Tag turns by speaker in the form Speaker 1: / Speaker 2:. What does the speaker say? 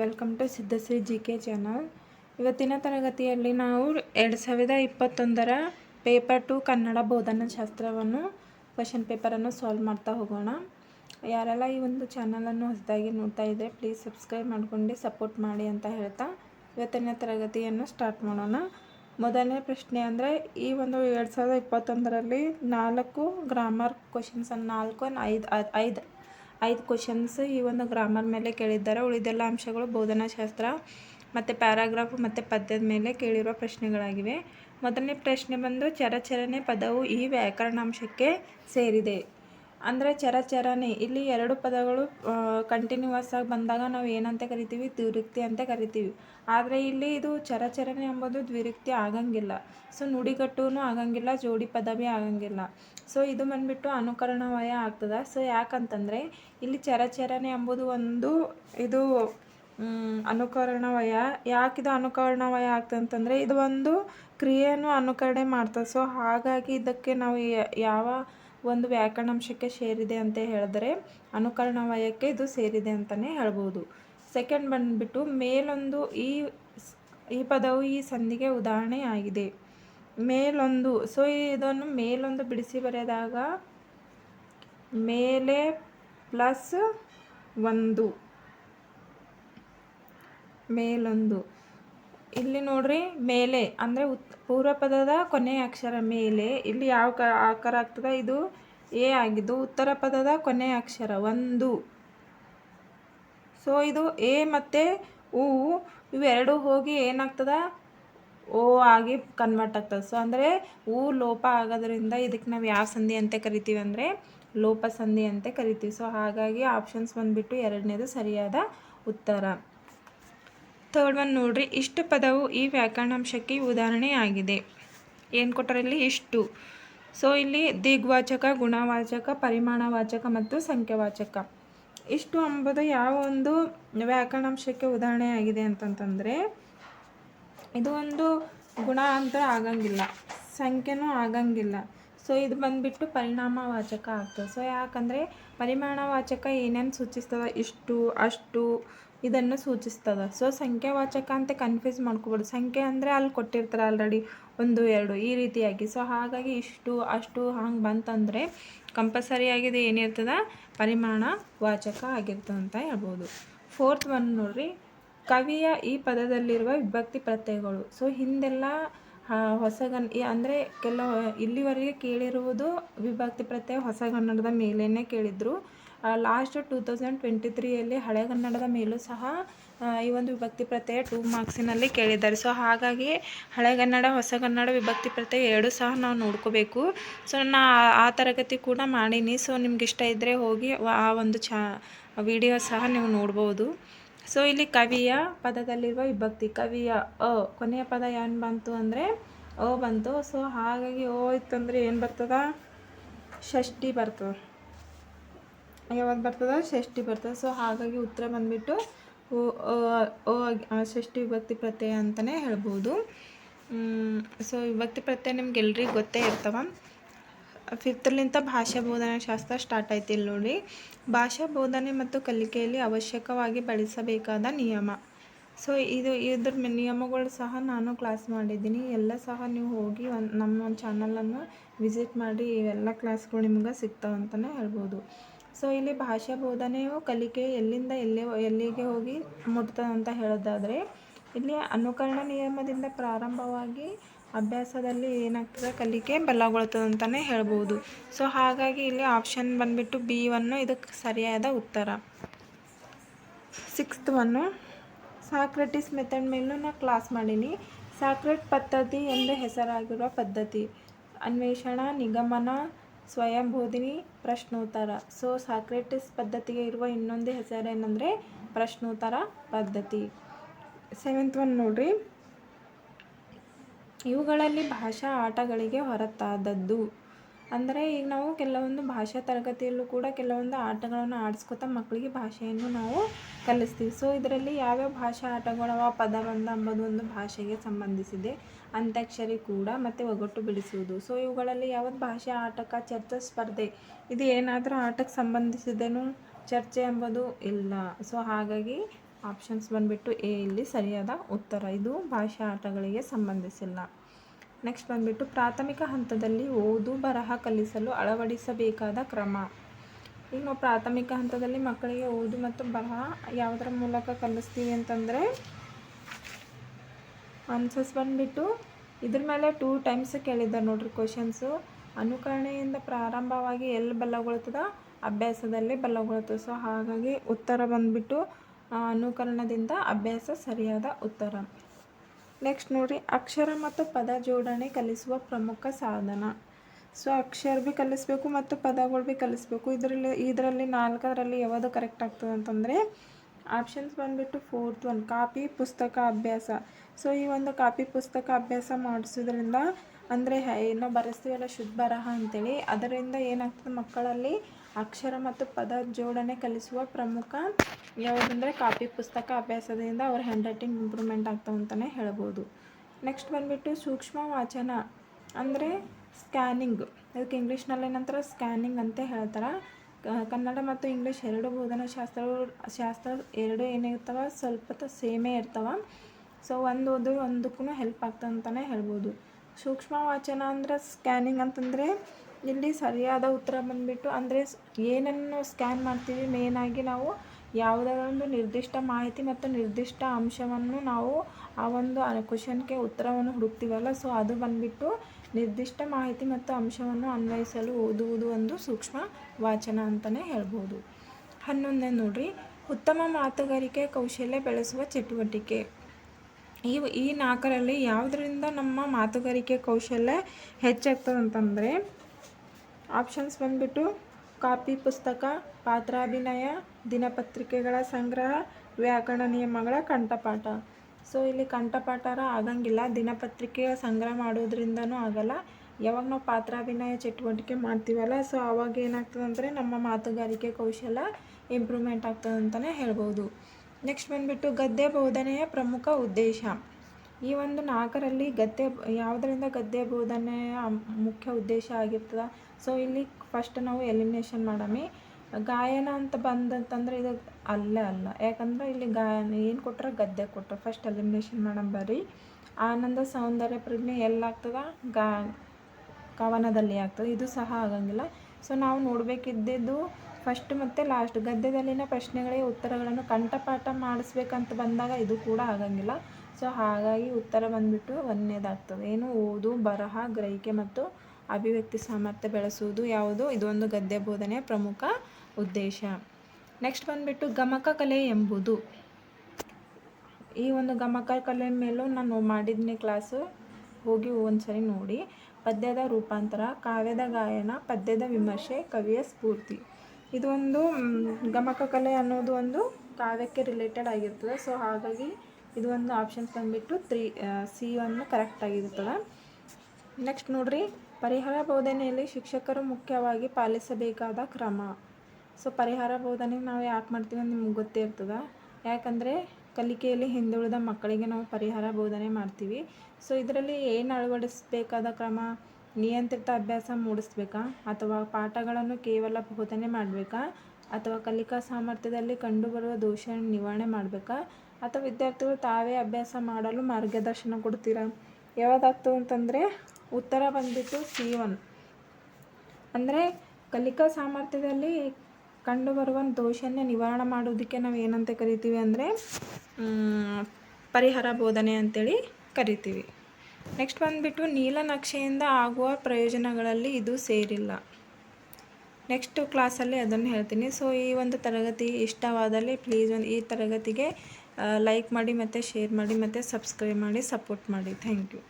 Speaker 1: Welcome to Siddhashri G K channel ಇವತ್ತಿನ ತರಗತಿಯಲ್ಲಿ ನಾವು ಎರಡು ಸಾವಿರದ ಇಪ್ಪತ್ತೊಂದರ ಪೇಪರ್ ಟು ಕನ್ನಡ ಬೋಧನಾ ಶಾಸ್ತ್ರವನ್ನು ಕ್ವಶನ್ ಪೇಪರನ್ನು ಸಾಲ್ವ್ ಮಾಡ್ತಾ ಹೋಗೋಣ. ಯಾರೆಲ್ಲ ಈ ಒಂದು ಚಾನಲನ್ನು ಹೊಸದಾಗಿ ನೋಡ್ತಾ ಇದ್ದರೆ ಪ್ಲೀಸ್ ಸಬ್ಸ್ಕ್ರೈಬ್ ಮಾಡಿಕೊಂಡು ಸಪೋರ್ಟ್ ಮಾಡಿ ಅಂತ ಹೇಳ್ತಾ ಇವತ್ತಿನ ತರಗತಿಯನ್ನು ಸ್ಟಾರ್ಟ್ ಮಾಡೋಣ. ಮೊದಲನೇ ಪ್ರಶ್ನೆ ಅಂದರೆ ಈ ಒಂದು ಎರಡು ಸಾವಿರದ ಇಪ್ಪತ್ತೊಂದರಲ್ಲಿ ನಾಲ್ಕು ಗ್ರಾಮರ್ ಕ್ವಶನ್ಸನ್ನು ನಾಲ್ಕು ಐದು ಐದು ಐದು ಕ್ವಶನ್ಸ್ ಈ ಒಂದು ಗ್ರಾಮರ್ ಮೇಲೆ ಕೇಳಿದ್ದಾರೆ. ಉಳಿದೆಲ್ಲ ಅಂಶಗಳು ಬೋಧನಾಶಾಸ್ತ್ರ ಮತ್ತು ಪ್ಯಾರಾಗ್ರಾಫ್ ಮತ್ತು ಪದ್ಯದ ಮೇಲೆ ಕೇಳಿರುವ ಪ್ರಶ್ನೆಗಳಾಗಿವೆ. ಮೊದಲನೇ ಪ್ರಶ್ನೆ ಬಂದು ಚರಚರಣೆ ಪದವು ಈ ವ್ಯಾಕರಣಾಂಶಕ್ಕೆ ಸೇರಿದೆ. ಅಂದರೆ ಚರಚರಣೆ ಇಲ್ಲಿ ಎರಡು ಪದಗಳು ಕಂಟಿನ್ಯೂವಸ್ ಆಗಿ ಬಂದಾಗ ನಾವು ಏನಂತ ಕರಿತೀವಿ? ದ್ವಿರುಕ್ತಿ ಅಂತ ಕರಿತೀವಿ. ಆದರೆ ಇಲ್ಲಿ ಇದು ಚರಚರಣೆ ಎಂಬುದು ದ್ವಿರುಕ್ತಿ ಆಗಂಗಿಲ್ಲ. ಸೊ ನುಡಿಗಟ್ಟೂ ಆಗಂಗಿಲ್ಲ, ಜೋಡಿ ಪದ ಆಗಂಗಿಲ್ಲ. ಸೊ, ಇದು ಬಂದುಬಿಟ್ಟು ಅನುಕರಣವಯ ಆಗ್ತದೆ. ಸೊ, ಯಾಕಂತಂದರೆ ಇಲ್ಲಿ ಚರಚರಣೆ ಎಂಬುದು ಒಂದು ಇದು ಅನುಕರಣವಯ ಯಾಕಿದು ಅನುಕರಣವಯ ಆಗ್ತಂತಂದರೆ ಇದು ಒಂದು ಕ್ರಿಯೆಯನ್ನು ಅನುಕರಣೆ ಮಾಡ್ತದೆ. ಸೊ, ಹಾಗಾಗಿ ಇದಕ್ಕೆ ನಾವು ಯಾವ ಒಂದು ವ್ಯಾಕರಣಾಂಶಕ್ಕೆ ಸೇರಿದೆ ಅಂತ ಹೇಳಿದ್ರೆ ಅನುಕರಣವಯಕ್ಕೆ ಇದು ಸೇರಿದೆ ಅಂತಲೇ ಹೇಳ್ಬೋದು. ಸೆಕೆಂಡ್ ಬಂದುಬಿಟ್ಟು ಮೇಲೊಂದು ಈ ಈ ಪದವು ಈ ಸಂಧಿಗೆ ಉದಾಹರಣೆ ಆಗಿದೆ. ಮೇಲೊಂದು ಸೊ ಇದನ್ನು ಮೇಲೊಂದು ಬಿಡಿಸಿ ಬರೆದಾಗ ಮೇಲೆ ಪ್ಲಸ್ ಒಂದು. ಮೇಲೊಂದು. ಇಲ್ಲಿ ನೋಡ್ರಿ ಮೇಲೆ, ಅಂದರೆ ಪೂರ್ವ ಪದದ ಕೊನೆಯ ಅಕ್ಷರ ಮೇಲೆ, ಇಲ್ಲಿ ಯಾವ ಆಕಾರ ಆಗ್ತದೆ? ಇದು ಎ ಆಗಿದ್ದು, ಉತ್ತರ ಪದದ ಕೊನೆಯ ಅಕ್ಷರ, ಒಂದು. ಸೊ ಇದು ಎ ಮತ್ತು ಉ, ಇವೆರಡು ಹೋಗಿ ಏನಾಗ್ತದ? ಓ ಆಗಿ ಕನ್ವರ್ಟ್ ಆಗ್ತದೆ. ಸೊ ಅಂದರೆ ಹೂ ಲೋಪ ಆಗೋದ್ರಿಂದ ಇದಕ್ಕೆ ನಾವು ಯಾವ ಸಂಧಿ ಅಂತ ಕರಿತೀವಿ ಅಂದರೆ ಲೋಪ ಸಂಧಿ ಅಂತ ಕರಿತೀವಿ. ಸೊ ಹಾಗಾಗಿ ಆಪ್ಷನ್ಸ್ ಬಂದುಬಿಟ್ಟು ಎರಡನೇದು ಸರಿಯಾದ ಉತ್ತರ. ಥರ್ಡ್ ಒನ್ ನೋಡ್ರಿ, ಇಷ್ಟು ಪದವು ಈ ವ್ಯಾಕರಣಾಂಶಕ್ಕೆ ಉದಾಹರಣೆ ಆಗಿದೆ ಏನು ಕೊಟ್ಟರೆ ಇಲ್ಲಿ ಇಷ್ಟು. ಸೊ, ಇಲ್ಲಿ ದಿಗ್ವಾಚಕ, ಗುಣವಾಚಕ, ಪರಿಮಾಣವಾಚಕ ಮತ್ತು ಸಂಖ್ಯಾವಾಚಕ. ಇಷ್ಟು ಎಂಬುದು ಯಾವ ಒಂದು ವ್ಯಾಕರಣಾಂಶಕ್ಕೆ ಉದಾಹರಣೆ ಆಗಿದೆ ಅಂತಂತಂದರೆ, ಇದು ಒಂದು ಗುಣ ಅಂತ ಆಗಂಗಿಲ್ಲ, ಸಂಖ್ಯೆನೂ ಆಗಂಗಿಲ್ಲ. ಸೊ, ಇದು ಬಂದುಬಿಟ್ಟು ಪರಿಣಾಮವಾಚಕ ಆಗ್ತದೆ. ಸೊ, ಯಾಕಂದರೆ ಪರಿಮಾಣವಾಚಕ ಏನೇನು ಸೂಚಿಸ್ತದೆ? ಇಷ್ಟು, ಅಷ್ಟು ಇದನ್ನು ಸೂಚಿಸ್ತದೆ. ಸೊ ಸಂಖ್ಯಾವಾಚಕ ಅಂತ ಕನ್ಫ್ಯೂಸ್ ಮಾಡ್ಕೋಬಾರ್ದು ಸಂಖ್ಯೆ ಅಂದರೆ ಅಲ್ಲಿ ಕೊಟ್ಟಿರ್ತಾರೆ ಆಲ್ರೆಡಿ ಒಂದು, ಎರಡು ಈ ರೀತಿಯಾಗಿ. ಸೊ ಹಾಗಾಗಿ ಇಷ್ಟು, ಅಷ್ಟು ಹಂಗೆ ಬಂತಂದರೆ ಕಂಪಲ್ಸರಿಯಾಗಿದೆ ಏನಿರ್ತದೆ? ಪರಿಮಾಣ ವಾಚಕ ಆಗಿರ್ತದೆ ಅಂತ ಹೇಳ್ಬೋದು. ಫೋರ್ತ್ ಒನ್ ನೋಡ್ರಿ. ಕವಿಯ ಈ ಪದದಲ್ಲಿರುವ ವಿಭಕ್ತಿ ಪ್ರತ್ಯಯಗಳು. ಸೊ ಹಿಂದೆಲ್ಲ ಹೊಸಗನ್ ಅಂದರೆ ಕೆಲವು, ಇಲ್ಲಿವರೆಗೆ ಕೇಳಿರುವುದು ವಿಭಕ್ತಿ ಪ್ರತ್ಯಯ ಹೊಸಗನ್ನಡದ ಮೇಲೇ ಕೇಳಿದ್ರು. ಲಾಸ್ಟ್ ಟೂ ತೌಸಂಡ್ ಟ್ವೆಂಟಿ ತ್ರೀಯಲ್ಲಿ ಹಳೆಗನ್ನಡದ ಮೇಲೂ ಸಹ ಈ ಒಂದು ವಿಭಕ್ತಿ ಪ್ರತ್ಯಯ ಟೂ ಮಾರ್ಕ್ಸಿನಲ್ಲಿ ಕೇಳಿದ್ದಾರೆ. ಸೊ ಹಾಗಾಗಿ ಹಳೆಗನ್ನಡ ಹೊಸಗನ್ನಡ ವಿಭಕ್ತಿ ಪ್ರತ್ಯಯ ಎರಡೂ ಸಹ ನಾವು ನೋಡ್ಕೋಬೇಕು. ಸೊ ನಾ ಆ ತರಗತಿ ಕೂಡ ಮಾಡೀನಿ. ಸೊ ನಿಮ್ಗೆ ಇಷ್ಟ ಇದ್ದರೆ ಹೋಗಿ ಆ ಒಂದು ಚಾ ವಿಡಿಯೋ ಸಹ ನೀವು ನೋಡ್ಬೋದು. ಸೊ ಇಲ್ಲಿ ಕವಿಯ ಪದದಲ್ಲಿರುವ ವಿಭಕ್ತಿ, ಕವಿಯ ಅ, ಕೊನೆಯ ಪದ ಏನು ಬಂತು ಅಂದರೆ ಅ ಬಂತು. ಸೊ ಹಾಗಾಗಿ ಓ ಇತ್ತಂದರೆ ಏನು ಬರ್ತದ? ಷಷ್ಠಿ ಬರ್ತದೆ. ಯಾವಾಗ ಬರ್ತದೆ, ಷಷ್ಠಿ ಬರ್ತದೆ. ಸೊ ಹಾಗಾಗಿ ಉತ್ತರ ಬಂದುಬಿಟ್ಟು ಓ ಷಷ್ಠಿ ವಿಭಕ್ತಿ ಪ್ರತ್ಯಯ ಅಂತಲೇ ಹೇಳ್ಬೋದು. ಸೊ ವಿಭಕ್ತಿ ಪ್ರತ್ಯಯ ನಿಮ್ಗೆ ಎಲ್ರಿಗೂ ಗೊತ್ತೇ ಇರ್ತವೆ. ಫಿಫ್ತ್ಲಿಂತ ಭಾಷಾ ಬೋಧನೆ ಶಾಸ್ತ್ರ ಸ್ಟಾರ್ಟ್ ಆಯ್ತು ಇಲ್ಲಿ ನೋಡಿ. ಭಾಷಾ ಬೋಧನೆ ಮತ್ತು ಕಲಿಕೆಯಲ್ಲಿ ಅವಶ್ಯಕವಾಗಿ ಬಳಸಬೇಕಾದ ನಿಯಮ. ಸೊ ಇದು, ಇದ್ರ ನಿಯಮಗಳು ಸಹ ನಾನು ಕ್ಲಾಸ್ ಮಾಡಿದ್ದೀನಿ. ಎಲ್ಲ ಸಹ ನೀವು ಹೋಗಿ ಒಂದು, ನಮ್ಮ ಒಂದು ಚಾನಲನ್ನು ವಿಸಿಟ್ ಮಾಡಿ, ಇವೆಲ್ಲ ಕ್ಲಾಸ್ಗಳು ನಿಮ್ಗೆ ಸಿಗ್ತಾವಂತಲೇ ಹೇಳ್ಬೋದು. ಸೊ ಇಲ್ಲಿ ಭಾಷಾ ಬೋಧನೆಯು ಕಲಿಕೆ ಎಲ್ಲಿಂದ ಎಲ್ಲಿ ಎಲ್ಲಿಗೆ ಹೋಗಿ ಮುಟ್ತದೆ ಅಂತ ಹೇಳೋದಾದರೆ, ಇಲ್ಲಿ ಅನುಕರಣ ನಿಯಮದಿಂದ ಪ್ರಾರಂಭವಾಗಿ ಅಭ್ಯಾಸದಲ್ಲಿ ಏನಾಗ್ತದೆ? ಕಲಿಕೆ ಬಲಗೊಳ್ತದೆ ಅಂತಲೇ ಹೇಳ್ಬೋದು. ಸೊ ಹಾಗಾಗಿ ಇಲ್ಲಿ ಆಪ್ಷನ್ ಬಂದುಬಿಟ್ಟು ಬಿ ಒನ್ನು ಇದಕ್ಕೆ ಸರಿಯಾದ ಉತ್ತರ. ಸಿಕ್ಸ್ತ್ ಒನ್ನು ಸಾಕ್ರೆಟಿಸ್ ಮೆಥಡ್ ಮೇಲೂ ನಾನು ಕ್ಲಾಸ್ ಮಾಡೀನಿ. ಸಾಕ್ರೆಟ್ ಪದ್ಧತಿ ಎಂದು ಹೆಸರಾಗಿರುವ ಪದ್ಧತಿ. ಅನ್ವೇಷಣ, ನಿಗಮನ ಸ್ವಯಂ ಬೋಧಿನಿ ಪ್ರಶ್ನೋತ್ತರ. ಸೊ, ಸಾಕ್ರೆಟಿಸ್ ಪದ್ಧತಿಗೆ ಇರುವ ಇನ್ನೊಂದು ಹೆಸರೇನೆಂದರೆ ಪ್ರಶ್ನೋತ್ತರ ಪದ್ಧತಿ. ಸೆವೆಂತ್ ಒನ್ ನೋಡ್ರಿ. ಇವುಗಳಲ್ಲಿ ಭಾಷಾ ಆಟಗಳಿಗೆ ಹೊರತಾದದ್ದು. ಅಂದರೆ ಈಗ ನಾವು ಕೆಲವೊಂದು ಭಾಷಾ ತರಗತಿಯಲ್ಲೂ ಕೂಡ ಕೆಲವೊಂದು ಆಟಗಳನ್ನು ಆಡಿಸ್ಕೊತಾ ಮಕ್ಕಳಿಗೆ ಭಾಷೆಯನ್ನು ನಾವು ಕಲಿಸ್ತೀವಿ. ಸೊ ಇದರಲ್ಲಿ ಯಾವ್ಯಾವ ಭಾಷಾ ಆಟಗಳವ ಪದಬಂಧ ಅಂಬೋದು ಒಂದು ಭಾಷೆಗೆ ಸಂಬಂಧಿಸಿದೆ. ಅಂತ್ಯಾಕ್ಷರಿ ಕೂಡ ಮತ್ತು ಒಗಟು ಬಿಡಿಸುವುದು. ಸೊ ಇವುಗಳಲ್ಲಿ ಯಾವತ್ತು ಭಾಷೆ, ಆಟಕ, ಚರ್ಚಾ ಸ್ಪರ್ಧೆ, ಇದು ಏನಾದರೂ ಆಟಕ್ಕೆ ಸಂಬಂಧಿಸಿದೇನು ಚರ್ಚೆ ಎಂಬುದು ಇಲ್ಲ. ಸೊ ಹಾಗಾಗಿ ಆಪ್ಷನ್ಸ್ ಬಂದುಬಿಟ್ಟು ಎ ಇಲ್ಲಿ ಸರಿಯಾದ ಉತ್ತರ. ಇದು ಭಾಷಾ ಆಟಗಳಿಗೆ ಸಂಬಂಧಿಸಿಲ್ಲ. ನೆಕ್ಸ್ಟ್ ಬಂದುಬಿಟ್ಟು ಪ್ರಾಥಮಿಕ ಹಂತದಲ್ಲಿ ಓದು, ಬರಹ ಕಲಿಸಲು ಅಳವಡಿಸಬೇಕಾದ ಕ್ರಮ. ಈಗ ನಾವು ಪ್ರಾಥಮಿಕ ಹಂತದಲ್ಲಿ ಮಕ್ಕಳಿಗೆ ಓದು ಮತ್ತು ಬರಹ ಯಾವುದರ ಮೂಲಕ ಕಲಿಸ್ತೀವಿ ಅಂತಂದರೆ ಆನ್ಸರ್ಸ್ ಬಂದುಬಿಟ್ಟು ಇದ್ರ ಮೇಲೆ ಟೂ ಟೈಮ್ಸ್ ಕೇಳಿದ್ದಾರೆ ನೋಡ್ರಿ ಕ್ವಶನ್ಸು ಅನುಕರಣೆಯಿಂದ ಪ್ರಾರಂಭವಾಗಿ ಎಲ್ಲಿ ಬಲಗೊಳ್ತದ? ಅಭ್ಯಾಸದಲ್ಲಿ ಬಲಗೊಳ್ತದೆ. ಸೊ ಹಾಗಾಗಿ ಉತ್ತರ ಬಂದುಬಿಟ್ಟು ಅನುಕರಣದಿಂದ ಅಭ್ಯಾಸ ಸರಿಯಾದ ಉತ್ತರ. ನೆಕ್ಸ್ಟ್ ನೋಡಿರಿ, ಅಕ್ಷರ ಮತ್ತು ಪದ ಜೋಡಣೆ ಕಲಿಸುವ ಪ್ರಮುಖ ಸಾಧನ. ಸೊ ಅಕ್ಷರ ಭೀ ಕಲಿಸ್ಬೇಕು ಮತ್ತು ಪದಗಳು ಭೀ ಕಲಿಸ್ಬೇಕು. ಇದರಲ್ಲಿ ಇದರಲ್ಲಿ ನಾಲ್ಕರಲ್ಲಿ ಯಾವುದು ಕರೆಕ್ಟ್ ಆಗ್ತದೆ ಅಂತಂದರೆ ಆಪ್ಷನ್ಸ್ ಬಂದುಬಿಟ್ಟು ಫೋರ್ತ್ ಒನ್ ಕಾಪಿ ಪುಸ್ತಕ ಅಭ್ಯಾಸ. ಸೊ ಈ ಒಂದು ಕಾಪಿ ಪುಸ್ತಕ ಅಭ್ಯಾಸ ಮಾಡಿಸೋದ್ರಿಂದ ಅಂದರೆ ಏನೋ ಬರೆಸ್ತೀವಲ್ಲ, ಶುದ್ಧ ಬರಹ ಅಂತೇಳಿ, ಅದರಿಂದ ಏನಾಗ್ತದೆ, ಮಕ್ಕಳಲ್ಲಿ ಅಕ್ಷರ ಮತ್ತು ಪದ ಜೋಡಣೆ ಕಲಿಸುವ ಪ್ರಮುಖ ಯಾವುದಂದರೆ, ಕಾಪಿ ಪುಸ್ತಕ ಅಭ್ಯಾಸದಿಂದ ಅವ್ರ ಹ್ಯಾಂಡ್ ರೈಟಿಂಗ್ ಇಂಪ್ರೂವ್ಮೆಂಟ್ ಆಗ್ತವೆ ಅಂತಲೇ ಹೇಳ್ಬೋದು. ನೆಕ್ಸ್ಟ್ ಬಂದುಬಿಟ್ಟು ಸೂಕ್ಷ್ಮ ವಾಚನ. ಅಂದರೆ ಸ್ಕ್ಯಾನಿಂಗ್ ಅದಕ್ಕೆ ಇಂಗ್ಲೀಷ್ನಲ್ಲಿ ಏನಂತಾರೆ? ಸ್ಕ್ಯಾನಿಂಗ್ ಅಂತ ಹೇಳ್ತಾರೆ. ಕನ್ನಡ ಮತ್ತು ಇಂಗ್ಲೀಷ್ ಎರಡು ಬೋಧನಾ ಶಾಸ್ತ್ರಗಳು ಶಾಸ್ತ್ರ ಎರಡು ಏನಿರ್ತವೆ ಸ್ವಲ್ಪ ಸೇಮೇ ಇರ್ತವೆ. ಸೊ, ಒಂದು ಓದು ಒಂದಕ್ಕೂ ಹೆಲ್ಪ್ ಆಗ್ತದೆ ಅಂತಲೇ ಹೇಳ್ಬೋದು. ಸೂಕ್ಷ್ಮ ವಾಚನ ಅಂದ್ರೆ ಸ್ಕ್ಯಾನಿಂಗ್ ಅಂತಂದರೆ ಇಲ್ಲಿ ಸರಿಯಾದ ಉತ್ತರ ಬಂದುಬಿಟ್ಟು, ಅಂದರೆ ಏನನ್ನು ಸ್ಕ್ಯಾನ್ ಮಾಡ್ತೀವಿ ಮೇನಾಗಿ ನಾವು ಯಾವುದಾದ್ರು ಒಂದು ನಿರ್ದಿಷ್ಟ ಮಾಹಿತಿ ಮತ್ತು ನಿರ್ದಿಷ್ಟ ಅಂಶವನ್ನು ನಾವು ಆ ಒಂದು ಕ್ವಶನ್ಗೆ ಉತ್ತರವನ್ನು ಹುಡುಕ್ತೀವಲ್ಲ, ಸೊ ಅದು ಬಂದುಬಿಟ್ಟು ನಿರ್ದಿಷ್ಟ ಮಾಹಿತಿ ಮತ್ತು ಅಂಶವನ್ನು ಅನ್ವಯಿಸಲು ಓದುವುದು ಒಂದು ಸೂಕ್ಷ್ಮ ವಾಚನ ಅಂತಲೇ ಹೇಳ್ಬೋದು. ಹನ್ನೊಂದನೇ ನೋಡ್ರಿ. ಉತ್ತಮ ಮಾತುಗಾರಿಕೆ ಕೌಶಲ್ಯ ಬೆಳೆಸುವ ಚಟುವಟಿಕೆ. ಈ ಈ ನಾಲ್ಕರಲ್ಲಿ ಯಾವುದರಿಂದ ನಮ್ಮ ಮಾತುಗಾರಿಕೆ ಕೌಶಲ್ಯ ಹೆಚ್ಚಾಗ್ತದೆ ಅಂತಂದರೆ ಆಪ್ಷನ್ಸ್ ಬಂದುಬಿಟ್ಟು ಕಾಪಿ ಪುಸ್ತಕ, ಪಾತ್ರಾಭಿನಯ, ದಿನಪತ್ರಿಕೆಗಳ ಸಂಗ್ರಹ, ವ್ಯಾಕರಣ ನಿಯಮಗಳ ಕಂಠಪಾಠ. ಸೊ ಇಲ್ಲಿ ಕಂಠಪಾಠರ ಆಗಂಗಿಲ್ಲ. ದಿನಪತ್ರಿಕೆ ಸಂಗ್ರಹ ಮಾಡೋದ್ರಿಂದನೂ ಆಗಲ್ಲ. ಯಾವಾಗ ನಾವು ಪಾತ್ರಾಭಿನಯ ಚಟುವಟಿಕೆ ಮಾಡ್ತೀವಲ್ಲ ಸೊ ಅವಾಗ ಏನಾಗ್ತದೆ ಅಂದರೆ ನಮ್ಮ ಮಾತುಗಾರಿಕೆ ಕೌಶಲ್ಯ ಇಂಪ್ರೂವ್ಮೆಂಟ್ ಆಗ್ತದೆ ಅಂತಲೇ ಹೇಳ್ಬೋದು. ನೆಕ್ಸ್ಟ್ ಬಂದುಬಿಟ್ಟು ಗದ್ಯ ಬೋಧನೆಯ ಪ್ರಮುಖ ಉದ್ದೇಶ. ಈ ಒಂದು ನಾಲ್ಕರಲ್ಲಿ ಗದ್ಯ, ಯಾವುದರಿಂದ ಗದ್ಯ ಬೋಧನೆಯ ಮುಖ್ಯ ಉದ್ದೇಶ ಆಗಿರ್ತದೆ? ಸೊ ಇಲ್ಲಿ ಫಸ್ಟ್ ನಾವು ಎಲಿಮಿನೇಷನ್ ಮಾಡಮಿ. ಗಾಯನ ಅಂತ ಬಂದಂತಂದ್ರೆ ಇದು ಅಲ್ಲೇ ಅಲ್ಲ. ಯಾಕಂದ್ರೆ ಇಲ್ಲಿ ಗಾಯನ, ಏನು ಕೊಟ್ಟರೆ ಗದ್ಯ ಕೊಟ್ಟರೆ ಫಸ್ಟ್ ಎಲಿಮಿನೇಷನ್ ಮಾಡಮ್ ಬರ್ರಿ ಆನಂದ ಸೌಂದರ್ಯ ಪ್ರಜ್ಞೆ ಎಲ್ಲಾಗ್ತದ, ಗಾ, ಕವನದಲ್ಲಿ ಆಗ್ತದೆ. ಇದು ಸಹ ಆಗಂಗಿಲ್ಲ. ಸೊ ನಾವು ನೋಡಬೇಕಿದ್ದಿದ್ದು ಫಸ್ಟ್ ಮತ್ತು ಲಾಸ್ಟ್ ಗದ್ಯದಲ್ಲಿನ ಪ್ರಶ್ನೆಗಳಿಗೆ ಉತ್ತರಗಳನ್ನು ಕಂಠಪಾಠ ಮಾಡಿಸ್ಬೇಕಂತ ಬಂದಾಗ ಇದು ಕೂಡ ಆಗಂಗಿಲ್ಲ. ಸೊ ಹಾಗಾಗಿ ಉತ್ತರ ಬಂದ್ಬಿಟ್ಟು ಒಂದನೇದಾಗ್ತದೆ. ಏನು ಓದು, ಬರಹ, ಗ್ರಹಿಕೆ ಮತ್ತು ಅಭಿವ್ಯಕ್ತಿ ಸಾಮರ್ಥ್ಯ ಬೆಳೆಸುವುದು ಯಾವುದು? ಇದೊಂದು ಗದ್ಯ ಬೋಧನೆಯ ಪ್ರಮುಖ ಉದ್ದೇಶ. ನೆಕ್ಸ್ಟ್ ಬಂದುಬಿಟ್ಟು ಗಮಕ ಕಲೆ ಎಂಬುದು. ಈ ಒಂದು ಗಮಕ ಕಲೆ ಮೇಲೂ ನಾನು ಮಾಡಿದ್ನೆ ಕ್ಲಾಸು ಹೋಗಿ ಒಂದ್ಸರಿ ನೋಡಿ. ಪದ್ಯದ ರೂಪಾಂತರ, ಕಾವ್ಯದ ಗಾಯನ, ಪದ್ಯದ ವಿಮರ್ಶೆ, ಕವಿಯ ಸ್ಫೂರ್ತಿ. ಇದು ಒಂದು ಗಮಕ ಕಲೆ ಅನ್ನೋದು ಒಂದು ಕಾವ್ಯಕ್ಕೆ ರಿಲೇಟೆಡ್ ಆಗಿರ್ತದೆ. ಸೊ ಹಾಗಾಗಿ ಇದು ಒಂದು ಆಪ್ಷನ್ಸ್ ಬಂದುಬಿಟ್ಟು ತ್ರೀ ಸಿ ಒನ್ ಕರೆಕ್ಟ್ ಆಗಿರ್ತದೆ. ನೆಕ್ಸ್ಟ್ ನೋಡಿರಿ. ಪರಿಹಾರ ಬೋಧನೆಯಲ್ಲಿ ಶಿಕ್ಷಕರು ಮುಖ್ಯವಾಗಿ ಪಾಲಿಸಬೇಕಾದ ಕ್ರಮ. ಸೊ, ಪರಿಹಾರ ಬೋಧನೆ ನಾವು ಯಾಕೆ ಮಾಡ್ತೀವಿ ಅಂತ ನಿಮ್ಗೆ ಗೊತ್ತೇ ಇರ್ತದೆ. ಯಾಕಂದರೆ ಕಲಿಕೆಯಲ್ಲಿ ಹಿಂದುಳಿದ ಮಕ್ಕಳಿಗೆ ನಾವು ಪರಿಹಾರ ಬೋಧನೆ ಮಾಡ್ತೀವಿ. ಸೊ, ಇದರಲ್ಲಿ ಏನು ಅಳವಡಿಸಬೇಕಾದ ಕ್ರಮ? ನಿಯಂತ್ರಿತ ಅಭ್ಯಾಸ ಮೂಡಿಸ್ಬೇಕಾ? ಅಥವಾ ಪಾಠಗಳನ್ನು ಕೇವಲ ಬೋಧನೆ ಮಾಡಬೇಕಾ? ಅಥವಾ ಕಲಿಕಾ ಸಾಮರ್ಥ್ಯದಲ್ಲಿ ಕಂಡುಬರುವ ದೋಷ ನಿವಾರಣೆ ಮಾಡಬೇಕಾ? ಅಥವಾ ವಿದ್ಯಾರ್ಥಿಗಳು ತಾವೇ ಅಭ್ಯಾಸ ಮಾಡಲು ಮಾರ್ಗದರ್ಶನ ಕೊಡ್ತೀರಾ? ಯಾವ್ದಾಗ್ತದೆ ಅಂತಂದರೆ ಉತ್ತರ ಬಂದುಬಿಟ್ಟು ಸಿ ಒನ್ ಅಂದರೆ ಕಲಿಕಾ ಸಾಮರ್ಥ್ಯದಲ್ಲಿ ಕಂಡುಬರುವ ದೋಷನ್ನ ನಿವಾರಣೆ ಮಾಡೋದಕ್ಕೆ ನಾವು ಏನಂತ ಕರಿತೀವಿ ಅಂದರೆ ಪರಿಹಾರ ಬೋಧನೆ ಅಂತೇಳಿ ಕರಿತೀವಿ. ನೆಕ್ಸ್ಟ್ ಬಂದುಬಿಟ್ಟು ನೀಲನಕ್ಷೆಯಿಂದ ಆಗುವ ಪ್ರಯೋಜನಗಳಲ್ಲಿ ಇದು ಸೇರಿಲ್ಲ. ನೆಕ್ಸ್ಟ್ ಕ್ಲಾಸಲ್ಲಿ ಅದನ್ನು ಹೇಳ್ತೀನಿ. ಸೊ ಈ ಒಂದು ತರಗತಿ ಇಷ್ಟವಾದಲ್ಲಿ ಪ್ಲೀಸ್ ಒಂದು ಈ ತರಗತಿಗೆ ಲೈಕ್ ಮಾಡಿ ಮತ್ತು ಶೇರ್ ಮಾಡಿ ಮತ್ತು ಸಬ್ಸ್ಕ್ರೈಬ್ ಮಾಡಿ ಸಪೋರ್ಟ್ ಮಾಡಿ. Thank you